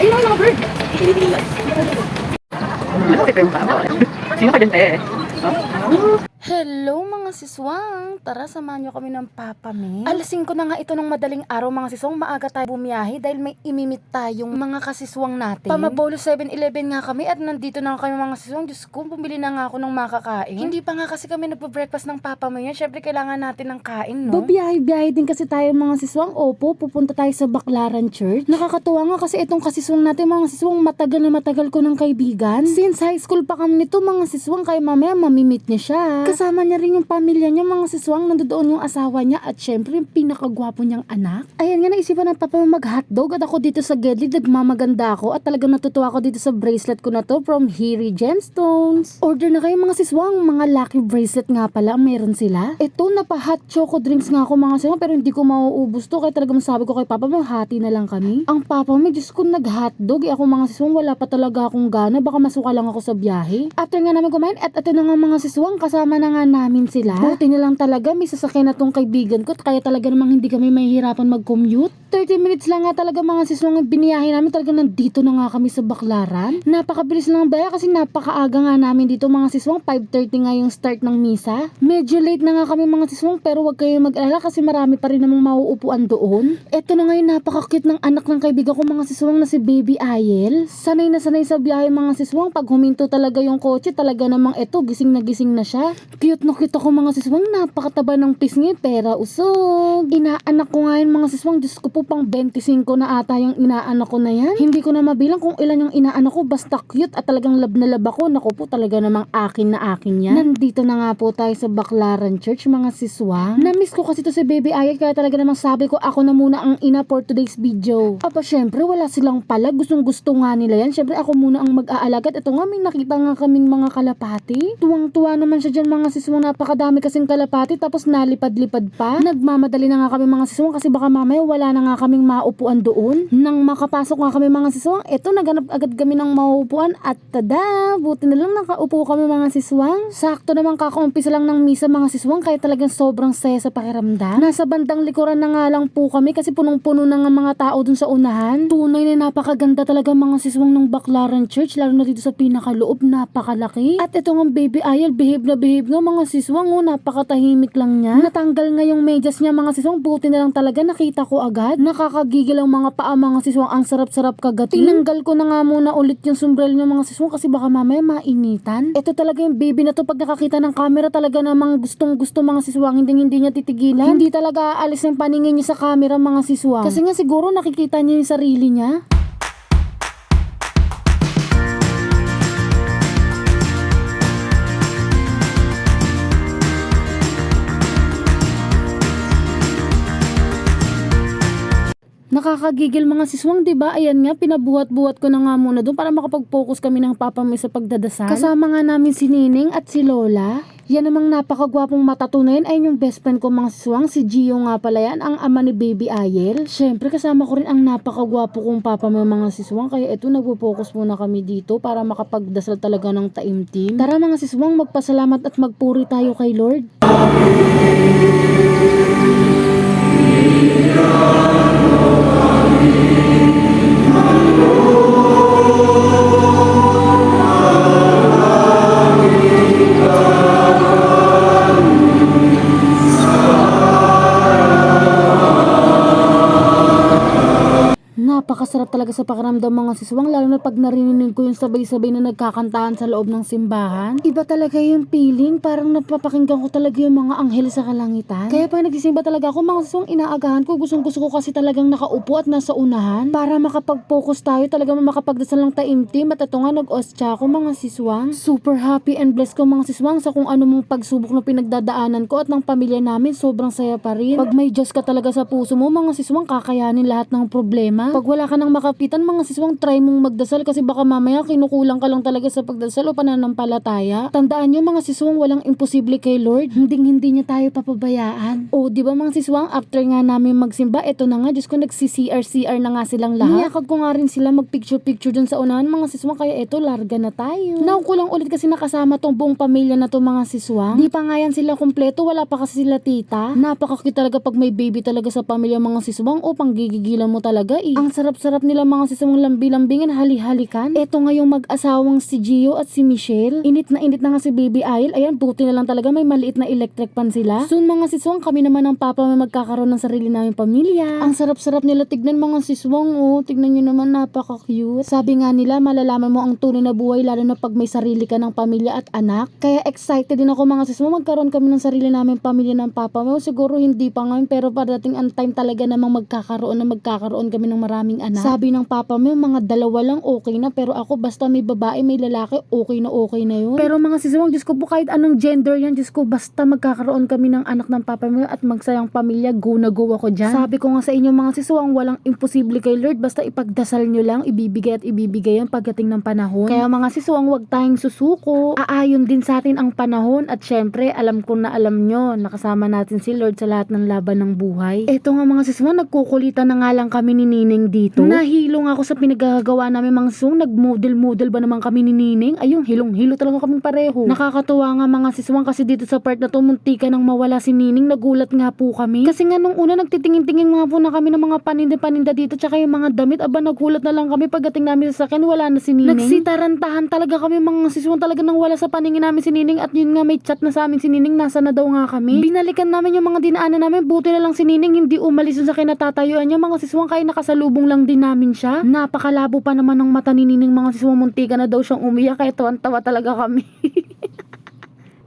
Ayun ang mga bird. Sino ka dyan, te? Hello mga siswang! Tara, samahan niyo kami ng Papa May. Alasin ko na nga ito ng madaling araw mga siswang. Maaga tayo bumiyahe dahil may imimit tayong mga kasiswang natin. Pamabolo 7-Eleven nga kami at nandito na kami mga siswang. Diyos ko, bumili na nga ako ng makakain. Hindi pa nga kasi kami nagpo-breakfast ng Papa May. Siyempre, kailangan natin ng kain, no? Babiyahe-biyahe din kasi tayo mga siswang. Opo, pupunta tayo sa Baclaran Church. Nakakatuwa nga kasi itong kasiswang natin, mga siswang, matagal na matagal ko ng kaibigan. Since high school pa kami nito, mga siswang, kaya mamaya mamimit niya siya. Kasama niya rin yung pamilya niya, mga siswang, nandoon yung asawa niya at syempre yung pinakagwapo niyang anak. Ayan nga, naisipan ng papa mag hotdog at ako dito sa Gedli, nagmamaganda ako at talagang natutuwa ako dito sa bracelet ko na to from Hiri Gemstones. Order na kayo mga siswang, mga lucky bracelet nga pala meron sila. Ito, napa-hot choco drinks nga ako mga siswang pero hindi ko mauubos to kaya talagang sabi ko kay papa, hati na lang kami. Ang papa mo, Diyos ko, nag-hotdog. Eh, ako mga siswang, wala pa talaga akong gana. Baka masuka lang ako sa biyahe. After nga namin kumain, at ito na nga mga siswang, kasama na nga namin sila. Buti na lang talaga, may sasakyan na tong kaibigan ko. Kaya talaga namang hindi kami mahihirapan mag-commute. 30 minutes lang nga talaga mga siswang ang biniyahe namin. Talaga nandito na nga kami sa Baklaran. Napakabilis lang ang baya kasi napakaaga nga namin dito mga siswang. 5.30 nga yung start ng misa. Medyo late na nga kami mga siswang pero wag kayong mag-alala kasi marami pa rin namang mauupuan doon. Ito na nga yung napaka-cute ng anak ng kaibigan ko mga siswang na si Baby Ayel. Sanay na sanay sa biyahe mga siswang. Pag huminto talaga yung kotse, talaga namang eto, gising na gising na siya. Cute na cute ako mga siswang. Napakataba ng pisngi, pera usog. Inaanak ko nga yun mga siswang. Diyos ko po pang 25 na ata yung inaanak ko na yan. Hindi ko na mabilang kung ilan yung inaanak ko. Basta cute at talagang lab na lab ako. Naku po talaga namang akin na akin yan. Nandito na nga po tayo sa Baclaran Church mga siswang. Na-miss ko kasi to si Baby Ayel kaya talaga namang sabi ko ako na muna ang ina for today's video. Aba syempre wala silang pala. Gustong gusto nga nila yan. Syempre ako muna ang mag-aalagat. Ito nga may nakita nga kaming mga kalapati. Tuwang-tuwa naman siya dyan mga siswang. Napakadami kasing kalapati tapos nalipad-lipad pa. Nagmamadali na nga kami mga siswang kasi baka mamaya wala na nga kaming maupuan doon. Nang makapasok nga kami mga siswang, eto naganap agad kami ng maupuan at tada, buti na lang nakaupo kami mga siswang. Sakto naman kakaumpisa lang ng misa mga siswang kaya talagang sobrang saya sa pakiramdam. Nasa bandang likuran na nga lang po kami kasi punong-puno na nga mga tao dun sa unahan. Tunay na napakaganda talaga mga siswang ng Baclaran Church lalo na dito sa pinakaloob, napakalaki. At ito nga baby Ayel, behave na behave nga mga siswang, oh, napakatahimik lang niya. Natanggal nga yung medyas niya mga siswang, buti na lang talaga nakita ko agad. Nakakagigil ang mga paa mga siswang, ang sarap-sarap kagatin. Tinanggal ko na nga muna ulit yung sombrero niya mga siswang kasi baka mamaya mainitan. Ito talaga yung baby na to pag nakakita ng camera talaga namang gustong gusto mga siswang, hindi hindi niya titigilan. Hindi talaga aalis ng paningin niya sa camera mga siswang. Kasi nga siguro nakikita niya yung sarili niya. Nakakagigil mga siswang, 'di ba? Ayan nga, pinabuhat-buhat ko na nga muna doon para makapag-focus kami ng papa mo sa pagdadasal. Kasama nga namin si Nining at si Lola. Yan namang napakagwapong matatunayan ay yung best friend ko mga siswang, si Gio nga pala yan, ang ama ni Baby Ayel. Siyempre kasama ko rin ang napakagwapo kong papa mo mga siswang, kaya ito nagpo-focus muna kami dito para makapagdasal talaga ng taimtim. Tara mga siswang, magpasalamat at magpuri tayo kay Lord. Napakasarap talaga sa pakiramdam mga siswang lalo na pag narinig ko yung sabay-sabay na nagkakantahan sa loob ng simbahan. Iba talaga yung feeling, parang napapakinggan ko talaga yung mga anghel sa kalangitan. Kaya pag nagisimba talaga ako mga siswang inaagahan ko, gustong gusto ko kasi talagang nakaupo at nasa unahan para makapag-focus tayo talaga makapagdasal ng taimtim at ito nga nag-ostya ako mga siswang. Super happy and blessed ko mga siswang sa kung ano mong pagsubok na pinagdadaanan ko at ng pamilya namin sobrang saya pa rin. Pag may Diyos ka talaga sa puso mo mga siswang kakayanin lahat ng problema. Pag wala ka nang makapitan, mga siswang try mong magdasal kasi baka mamaya kinukulang ka lang talaga sa pagdasal o pananampalataya. Tandaan nyo mga siswang walang imposible kay Lord. Hindi hindi niya tayo papabayaan. O di ba mga siswang after nga namin magsimba, eto na nga, Diyos ko nagsi-CR-CR na nga silang lahat. Niyakag ko nga rin sila mag-picture-picture dun sa unahan mga siswang kaya eto larga na tayo. Naukulang ulit kasi nakasama tong buong pamilya na to mga siswang. Di pa nga yan sila kumpleto, wala pa kasi sila tita. Napakakit talaga pag may baby talaga sa pamilya mga siswang o panggigigilan mo talaga eh. Ang sarap-sarap nila mga siswang lambi-lambingin, hali-halikan. Eto nga yung mag-asawang si Gio at si Michelle. Init na init na nga si Baby Isle. Ayan, buti na lang talaga may maliit na electric pan sila. Soon mga siswang, kami naman ng papa may magkakaroon ng sarili namin pamilya. Ang sarap-sarap nila tignan mga siswang oh. Tignan nyo naman napaka-cute. Sabi nga nila, malalaman mo ang tunay na buhay lalo na pag may sarili ka ng pamilya at anak. Kaya excited din ako mga siswang magkaroon kami ng sarili namin pamilya ng papa mo. Siguro hindi pa ngayon pero parating ang time talaga namang magkakaroon na magkakaroon kami ng maraming anak. Sabi ng papa mo, mga dalawa lang okay na pero ako basta may babae, may lalaki, okay na okay na yun. Pero mga siswang, Diyos ko po kahit anong gender yan, Diyos ko basta magkakaroon kami ng anak ng papa mo at magsayang pamilya, go na go ako dyan. Sabi ko nga sa inyo mga siswang, walang imposible kay Lord, basta ipagdasal nyo lang, ibibigay at ibibigay yan pagdating ng panahon. Kaya mga siswang, huwag tayong susuko. Aayon din sa atin ang panahon at syempre, alam ko na alam nyo, nakasama natin si Lord sa lahat ng laban ng buhay. Eto nga mga siswang, nagkukulitan na nga lang kami ni Nining dito. Nahilo nga ako sa pinagagawa namin mga siswang, nagmodel-model ba naman kami ni Nining? Ayun, hilong-hilo talaga kaming pareho. Nakakatuwa nga mga siswang kasi dito sa part na to, muntika nang mawala si Nining, nagulat nga po kami. Kasi nga nung una, nagtitingin-tingin nga po na kami ng mga paninda-paninda dito, tsaka yung mga damit, aba nagulat na lang kami pagdating namin sa sakin, wala na si Nining. Nagsitarantahan talaga kami mga siswang talaga nang wala sa paningin namin si Nining at yun nga may chat na sa amin si Nining, nasa na daw nga kami. Binalikan namin yung mga dinaanan namin, buti na lang si Nining hindi umalis sa kinatatayuan niya, mga siswang kaya nakasalubong lang din namin siya. Napakalabo pa naman ng mata ni Nining mga siswang muntika na daw siyang umiyak kaya tuwan-tawa talaga kami.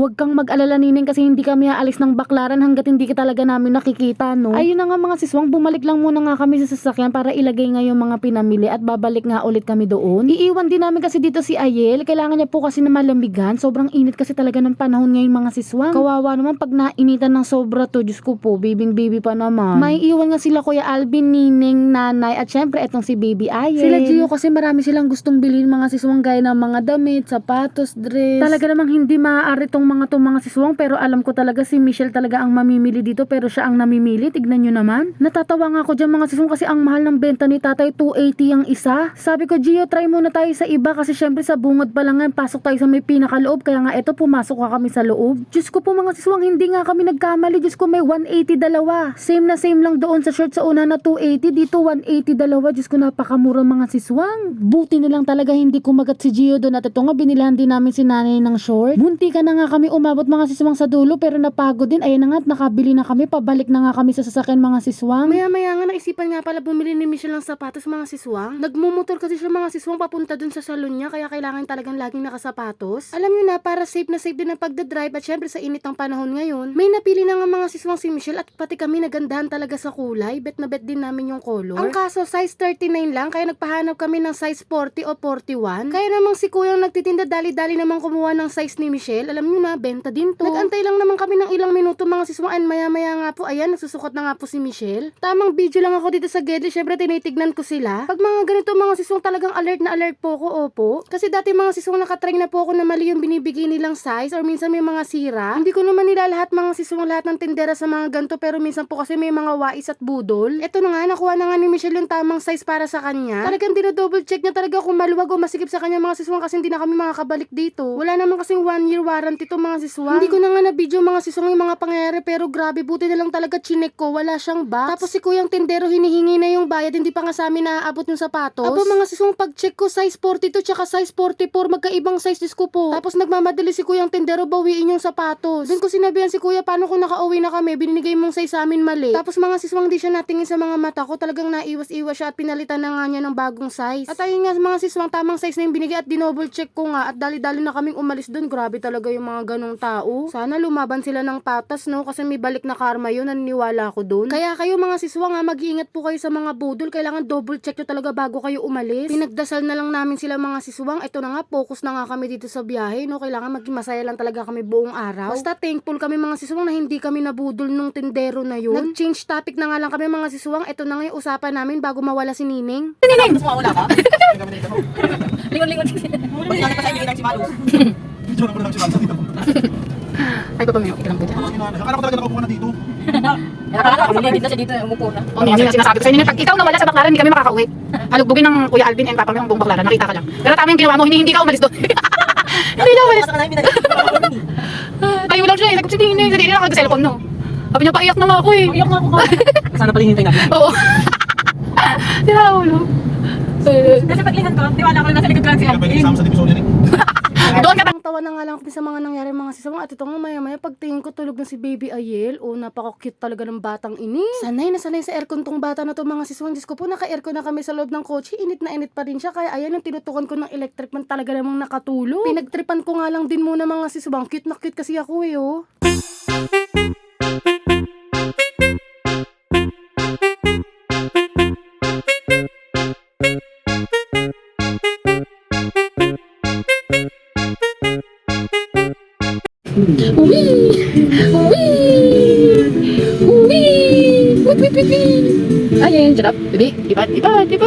Huwag kang mag-alala nining kasi hindi kami aalis ng baklaran hanggat hindi ka talaga namin nakikita, no? Ayun na nga mga siswang, bumalik lang muna nga kami sa sasakyan para ilagay nga yung mga pinamili at babalik nga ulit kami doon. Iiwan din namin kasi dito si Ayel, kailangan niya po kasi na malamigan, sobrang init kasi talaga ng panahon ngayon mga siswang. Kawawa naman pag nainitan ng sobra to, Diyos ko po, bibing baby pa naman. May iwan nga sila Kuya Alvin, Nining, Nanay, at syempre etong si Baby Ayel. Sila Gio kasi marami silang gustong bilhin mga siswang gaya ng mga damit, sapatos, dress. Talaga namang hindi maaari tong mga to mga siswang pero alam ko talaga si Michelle talaga ang mamimili dito pero siya ang namimili. Tignan nyo naman. Natatawa nga ako dyan mga siswang kasi ang mahal ng benta ni tatay 280 ang isa. Sabi ko Gio try muna tayo sa iba kasi syempre sa bungad pa lang yan pasok tayo sa may pinakaloob kaya nga eto pumasok ka kami sa loob. Diyos ko po mga siswang hindi nga kami nagkamali. Diyos ko may 180 dalawa. Same na same lang doon sa short sa una na 280 dito 180 dalawa. Diyos ko napakamura mga siswang. Buti na lang talaga hindi kumagat si Gio doon at ito nga binilhan din namin si nanay ng short. Bunti ka na nga kami umabot mga siswang sa dulo pero napagod din. Ayun na nga nakabili na kami. Pabalik na nga kami sa sasakyan mga siswang. Maya maya nga naisipan nga pala bumili ni Michelle ng sapatos mga siswang. Nagmumotor kasi siya mga siswang papunta dun sa salon niya kaya kailangan talagang laging nakasapatos. Alam niyo na para safe na safe din ang pagdadrive at syempre sa init ng panahon ngayon. May napili na nga mga siswang si Michelle at pati kami nagandahan talaga sa kulay. Bet na bet din namin yung color. Ang kaso size 39 lang kaya nagpahanap kami ng size 40 o 41. Kaya namang si kuya nagtitinda dali-dali namang kumuha ng size ni Michelle. Alam niyo na benta din to. Nagantay lang naman kami ng ilang minuto mga siswang and maya-maya nga po ayan nagsusukat na nga po si Michelle. Tamang video lang ako dito sa Gedli. Syempre tinitignan ko sila. Pag mga ganito mga siswang talagang alert na alert po ko, opo. Kasi dati mga siswang nakatry na po ako na mali yung binibigay nilang size or minsan may mga sira. Hindi ko naman nila lahat mga siswang lahat ng tindera sa mga ganito pero minsan po kasi may mga wais at budol. Eto na nga, nakuha na nga ni Michelle yung tamang size para sa kanya. Talagang dinodouble check niya talaga kung maluwag o masikip sa kanya mga siswang kasi hindi na kami makakabalik dito. Wala naman kasing one year warranty to mga siswang. Hindi ko na nga na video mga siswang yung mga pangyayari pero grabe buti na lang talaga chinek ko. Wala siyang box. Tapos si kuyang tindero hinihingi na yung bayad hindi pa nga sa amin naaabot yung sapatos. Apo mga siswang pag check ko size 42 tsaka size 44 magkaibang size dis ko po. Tapos nagmamadali si kuyang tindero bawiin yung sapatos. Doon ko sinabihan si kuya paano kung nakauwi na kami binigay mong size sa amin mali. Tapos mga siswang di siya natingin sa mga mata ko talagang naiwas-iwas siya at pinalitan na nga niya ng bagong size. At ayun nga mga siswang tamang size na yung binigay at dinoble check ko nga at dali-dali na kaming umalis doon. Grabe talaga yung mga mga ganong tao. Sana lumaban sila ng patas, no? Kasi may balik na karma yun, naniniwala ako dun. Kaya kayo mga siswang ha, mag-iingat po kayo sa mga budol. Kailangan double check nyo talaga bago kayo umalis. Pinagdasal na lang namin sila mga siswang. Ito na nga, focus na nga kami dito sa biyahe, no? Kailangan maging masaya lang talaga kami buong araw. Basta thankful kami mga siswang na hindi kami nabudol nung tindero na yun. Nag-change topic na nga lang kami mga siswang. Ito na nga yung usapan namin bago mawala si Nining. Nining! Gusto mawala ka? Lingon-lingon. Natin pa sa inyo si Malu. Video na ko lang si Mansa dito. Ay, baba mo yung lang po dyan. Akala ko talaga nakaupo ka na dito. Nakakala ko, hindi na siya dito umupo na. Oo, oh, sila sinasabi ko sa inyo, pag ikaw nawala sa baklaran, hindi kami makakauwi. Halugbugin ng Kuya Alvin and Papa mo yung buong baklaran, nakita ka lang. Pero tama yung ginawa mo, hindi, hindi ka umalis doon. hindi na umalis. Tayo lang siya, eh. ko, sige, hindi, hindi na ako cellphone, no. Sabi niya, paiyak na nga ako eh. Paiyak na ako. Sana pala hinintay natin. Oo. Sira ulo. Kasi paglingon ko, tiwala ko na nasa likod ko lang si Hindi ka pwede Alvin. kasama sa division eh. Doon ka Ang tawa na nga lang sa mga nangyari mga sisawang at ito nga maya maya pagtingin ko tulog na si baby Ayel o napaka-cute talaga ng batang ini. Sanay na sanay sa aircon tong bata na to mga sisawang. Diyos ko po naka-aircon na kami sa loob ng kotse. Init na init pa rin siya kaya ayan yung tinutukan ko ng electric man talaga namang nakatulog. Pinagtripan ko nga lang din muna mga sisawang. Cute na cute kasi ako eh oh. Shut up. Bibi, iba, iba, iba.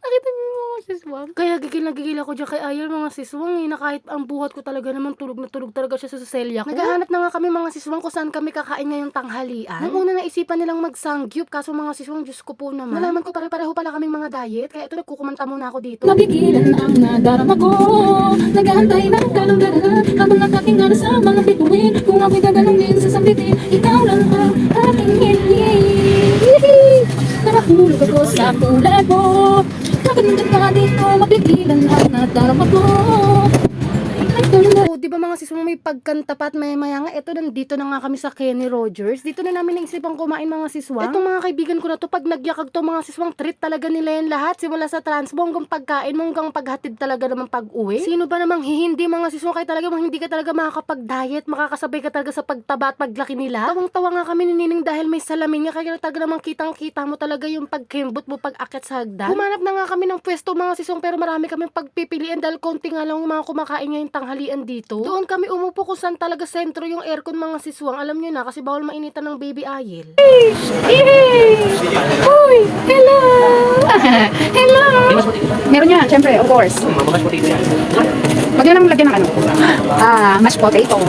Nakita niyo yung siswang? Kaya gigil na gigil ako dyan kay Ayel mga siswang eh, na kahit ang buhat ko talaga naman tulog na tulog talaga siya sa selya ko. Naghahanap na nga kami mga siswang kung saan kami kakain ngayong tanghalian. Nung una naisipan nilang magsangyup, kaso mga siswang, Diyos ko po naman. Nalaman ko pare-pareho pala kaming mga diet, kaya ito nagkukumanta muna ako dito. Napigilan ang nadarama ko Nagahantay ng kalunggaran Habang nakatingala sa mga bituin Kung ako'y gagalungin sa sambitin Ikaw lang ang aking hiling Nakahulog ako sa kulay mo Bakit nandiyan ka dito. Mapigilan ang nadarama ko. Ay, di ba mga siswang may pagkanta pa at maya maya nga, eto nandito na nga kami sa Kenny Rogers. Dito na namin naisipang kumain mga siswang. Etong mga kaibigan ko na to, pag nagyakag to mga siswang, treat talaga nila yan lahat. Simula sa transpo hanggang pagkain mo hanggang paghatid talaga naman pag uwi. Sino ba namang hihindi mga siswang kaya talaga mang hindi ka talaga makakapag-diet, makakasabay ka talaga sa pagtaba at paglaki nila. Tawang-tawa nga kami ni Nining dahil may salamin nga kaya talaga namang kitang-kita mo talaga yung pagkimbot mo pag akyat sa hagdan. Humanap na nga kami ng pwesto mga siswang pero marami kaming pagpipilian dahil konti nga lang yung mga kumakain ngayong tanghalian dito. Doon kami umupo kung saan talaga sentro yung aircon mga siswang. Alam nyo na kasi bawal mainitan ng baby ayel. Uy, hello. hello. Meron yan, syempre, of course. Po dito yan. Lagyan ng ano. Ah. Mashed potato.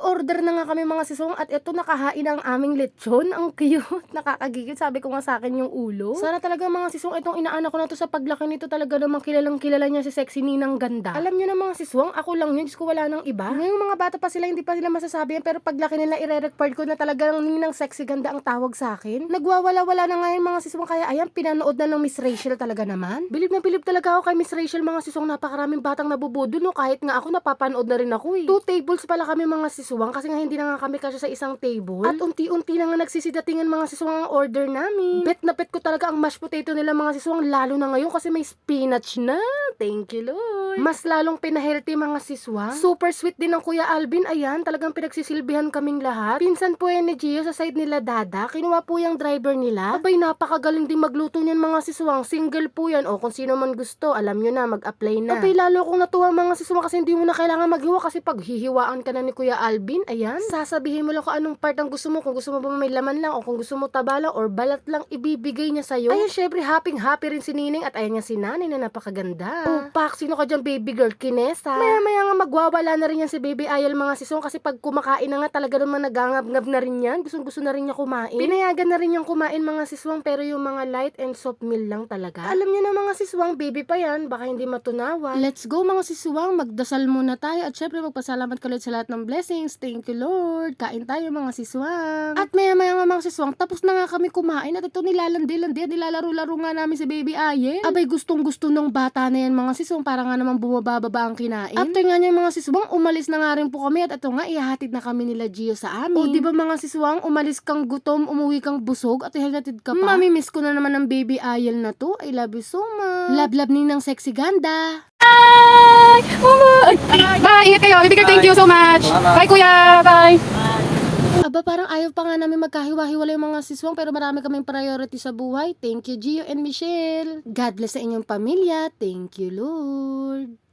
Order na nga kami mga siswang at ito nakahain ang aming lechon. Ang cute. Nakakagigil. Sabi ko nga sa akin yung ulo. Sana talaga mga siswang itong inaanak ko na to sa paglaki nito talaga namang kilalang kilala niya si sexy ninang ganda. Alam niyo na mga siswang, ako lang yun. Diyos ko wala nang iba. Ngayong mga bata pa sila, hindi pa sila masasabi yan. Pero paglaki nila, ire-record ko na talaga ng ninang sexy ganda ang tawag sa akin. Nagwawala-wala na ngayon mga siswang. Kaya ayan, pinanood na ng Miss Rachel talaga naman. Bilib na bilib talaga ako kay Miss Rachel mga siswang. Napakaraming batang nabubudo no. Kahit nga ako napapanood na rin ako eh. Two tables pala kami mga siswang kasi nga hindi na nga kasya sa isang table. At unti-unti na nga nagsisidatingan mga siswang ang order namin. Bet na bet ko talaga ang mashed potato nila mga siswang lalo na ngayon kasi may spinach na. Thank you Lord. Mas lalong pinahealthy mga siswang. Super sweet din ng Kuya Alvin. Ayan, talagang pinagsisilbihan kaming lahat. Pinsan po yan ni Gio sa side nila Dada. Kinuha po yung driver nila. Abay, napakagaling din magluto niyan mga siswang. Single po yan. O kung sino man gusto, alam nyo na, mag-apply na. Abay, lalo akong natuwa mga siswang kasi hindi mo na kailangan maghiwa kasi pag hihiwaan ka na ni Kuya Alvin, ayan, sasabihin mo lang kung anong part ang gusto mo. Kung gusto mo ba may laman lang o kung gusto mo taba lang or balat lang, ibibigay niya sa'yo. Ayun, syempre, happy happy rin si Nining at ayan niya si Nanay na napakaganda. Oh, pak, sino ka dyan, baby girl? Kinesa. Maya maya nga magwawala na rin yan si baby Ayel mga sisong kasi pag kumakain na nga talaga naman nagangab-ngab na rin yan. Gustong gusto na rin niya kumain. Pinayagan na rin niyang kumain mga siswang pero yung mga light and soft meal lang talaga. Alam niyo na mga siswang, baby pa yan, baka hindi matunawan. Let's go mga siswang, magdasal muna tayo at syempre magpasalamat ka ulit sa lahat ng blessings. Thank you Lord. Kain tayo mga siswang. At maya maya nga mga siswang, tapos na nga kami kumain at ito nilalandi-landi at nilalaro-laro nga namin si Baby Ayen. Abay gustong gusto ng bata na yan mga siswang para nga naman bumababa ang kinain. After nga niya mga siswang, umalis na nga rin po kami at ito nga ihahatid na kami nila Gio sa amin. O di ba mga siswang, umalis kang gutom, umuwi kang busog at ihahatid ka pa. Mami miss ko na naman ng Baby Ayen na to. I love you so much. Love love ninang sexy ganda. Bye! Ingat kayo. Bibigay thank you so much. Bye, kuya. Bye. Aba, parang ayaw pa nga namin magkahiwa-hiwalay yung mga siswang pero marami kaming priority sa buhay. Thank you, Gio and Michelle. God bless sa inyong pamilya. Thank you, Lord.